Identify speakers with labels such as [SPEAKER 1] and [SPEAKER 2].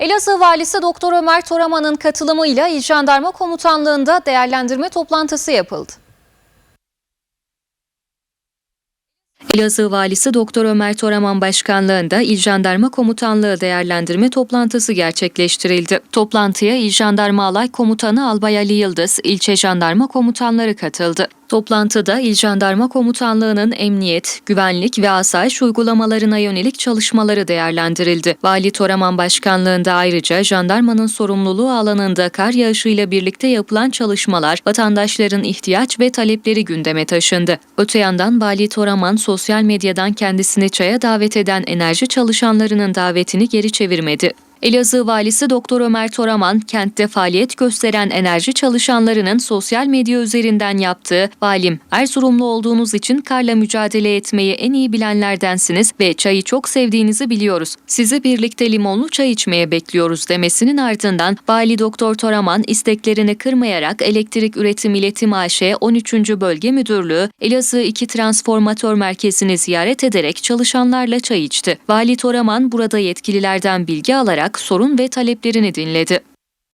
[SPEAKER 1] Elazığ Valisi Doktor Ömer Toraman'ın katılımıyla İl Jandarma Komutanlığı'nda değerlendirme toplantısı yapıldı. Elazığ Valisi Doktor Ömer Toraman başkanlığında İl Jandarma Komutanlığı değerlendirme toplantısı gerçekleştirildi. Toplantıya İl Jandarma Alay Komutanı Albay Ali Yıldız, ilçe jandarma komutanları katıldı. Toplantıda İl Jandarma Komutanlığı'nın emniyet, güvenlik ve asayiş uygulamalarına yönelik çalışmaları değerlendirildi. Vali Toraman başkanlığında ayrıca jandarmanın sorumluluğu alanında kar yağışıyla birlikte yapılan çalışmalar, vatandaşların ihtiyaç ve talepleri gündeme taşındı. Öte yandan Vali Toraman sosyal medyadan kendisini çaya davet eden enerji çalışanlarının davetini geri çevirmedi. Elazığ Valisi Doktor Ömer Toraman, kentte faaliyet gösteren enerji çalışanlarının sosyal medya üzerinden yaptığı "Valim, Erzurumlu olduğunuz için karla mücadele etmeyi en iyi bilenlerdensiniz ve çayı çok sevdiğinizi biliyoruz. Sizi birlikte limonlu çay içmeye bekliyoruz." demesinin ardından Vali Doktor Toraman isteklerini kırmayarak Elektrik Üretim İletim AŞ 13. Bölge Müdürlüğü Elazığ 2 Transformatör Merkezi'ni ziyaret ederek çalışanlarla çay içti. Vali Toraman burada yetkililerden bilgi alarak sorun ve taleplerini dinledi.